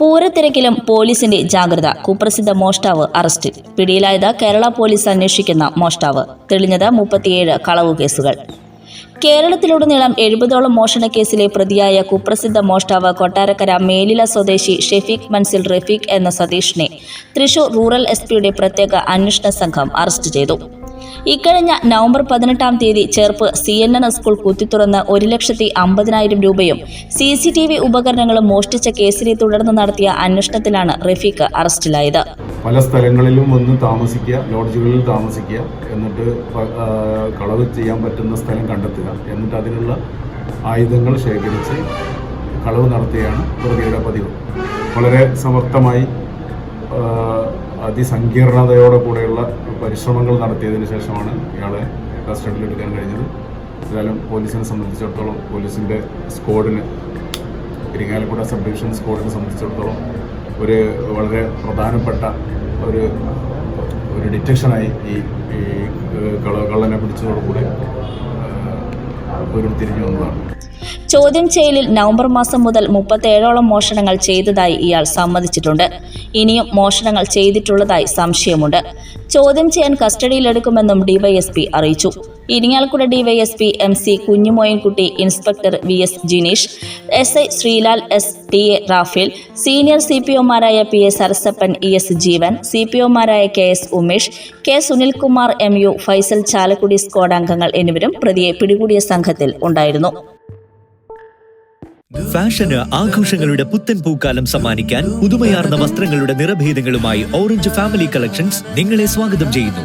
പൂരത്തിരക്കിലും പോലീസിന്റെ ജാഗ്രത. കുപ്രസിദ്ധ മോഷ്ടാവ് അറസ്റ്റിൽ പിടിയിലായത് കേരള പോലീസ് അന്വേഷിക്കുന്ന മോഷ്ടാവ്. തെളിഞ്ഞത് മുപ്പത്തിയേഴ് കളവു കേസുകൾ. കേരളത്തിലുടനീളം എഴുപതോളം മോഷണ കേസിലെ പ്രതിയായ കുപ്രസിദ്ധ മോഷ്ടാവ് കൊട്ടാരക്കര മേലില സ്വദേശി ഷെഫീഖ് മൻസിൽ റഫീഖ് എന്ന സതീഷിനെ തൃശൂർ റൂറൽ എസ് പിയുടെ പ്രത്യേക അന്വേഷണ സംഘം അറസ്റ്റ് ചെയ്തു. ഇക്കഴിഞ്ഞ നവംബർ പതിനെട്ടാം തീയതി Cherpu C N N school കുത്തിത്തുറന്ന് ഒരു ലക്ഷത്തി അമ്പതിനായിരം രൂപയും സി സി ടി വി ഉപകരണങ്ങളും മോഷ്ടിച്ച കേസിനെ തുടർന്ന് നടത്തിയ അന്വേഷണത്തിലാണ് റഫീഖ് അറസ്റ്റിലായത്. പല സ്ഥലങ്ങളിലും വന്ന് താമസിക്കുക ലോഡ്ജുകളിൽ താമസിക്കുക എന്നിട്ട് കളവ് ചെയ്യാൻ പറ്റുന്ന സ്ഥലം കണ്ടെത്തുക. എന്നിട്ട് അതിനുള്ള ആയുധങ്ങൾ ശേഖരിച്ച് കളവ് നടത്തുകയാണ് പ്രതിയുടെ പതിവ്. വളരെ സമർത്ഥമായി അതിസങ്കീർണതയോടെ കൂടെയുള്ള പരിശ്രമങ്ങൾ നടത്തിയതിന് ശേഷമാണ് ഇയാളെ കസ്റ്റഡിയിലെടുക്കാൻ കഴിഞ്ഞത്. ഏതായാലും പോലീസിനെ സംബന്ധിച്ചിടത്തോളം പോലീസിന്റെ സ്ക്വാഡിന് ഇരിങ്ങാലക്കുട സബ് ഡിവിഷൻ സ്ക്വാഡിനെ സംബന്ധിച്ചിടത്തോളം ഒരു വളരെ പ്രധാനപ്പെട്ട ഒരു ഒരു ഡിറ്റക്ഷനായി ഈ ഈ കള കള്ളനെ പിടിച്ചതോടുകൂടെ ഒരു തിരിഞ്ഞു വന്നതാണ്. ചോദ്യം ചെയ്യലിൽ നവംബർ മാസം മുതൽ മുപ്പത്തേഴോളം മോഷണങ്ങൾ ചെയ്തതായി ഇയാൾ സമ്മതിച്ചിട്ടുണ്ട്. ഇനിയും മോഷണങ്ങൾ ചെയ്തിട്ടുള്ളതായി സംശയമുണ്ട്. ചോദ്യം ചെയ്യാൻ കസ്റ്റഡിയിലെടുക്കുമെന്നും ഡിവൈഎസ്പി അറിയിച്ചു. Irinjalakuda DYSP M C Kunhumoyinkutty inspector V S Jineesh S I Sreelal S T A Raphael senior C P ഒമാരായ P A Sarasappan E S Jeevan C P ഒമാരായ K S Umesh K Sunilkumar M U Faisal Chalakudy squad അംഗങ്ങൾ എന്നിവരും പ്രതിയെ പിടികൂടിയ സംഘത്തിൽ ഉണ്ടായിരുന്നു. ഫാഷന് ആഘോഷങ്ങളുടെ പുത്തൻ പൂക്കാലം സമ്മാനിക്കാൻ പുതുമയാർന്ന വസ്ത്രങ്ങളുടെ നിറഭേദങ്ങളുമായി orange family collections നിങ്ങളെ സ്വാഗതം ചെയ്യുന്നു.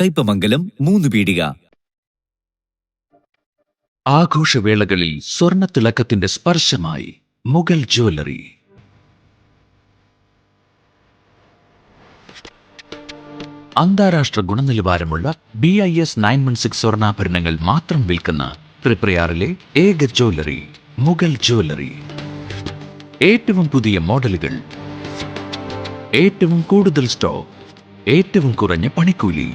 Kaipamangalam മൂന്ന് പീടിക. ആഘോഷവേളകളിൽ സ്വർണ സ്വർണത്തിളക്കത്തിന്റെ സ്പർശമായി മുഗൾ ജ്വല്ലറി. അന്താരാഷ്ട്ര ഗുണനിലവാരമുള്ള B I S nine one six സ്വർണാഭരണങ്ങൾ മാത്രം വിൽക്കുന്ന ത്രിപ്രയാറിലെ ഏക ജ്വല്ലറി മുഗൾ ജ്വല്ലറി. ഏറ്റവും പുതിയ മോഡലുകൾ. ഏറ്റവും കൂടുതൽ സ്റ്റോക്ക്. ഏറ്റവും കുറഞ്ഞ പണിക്കൂലി.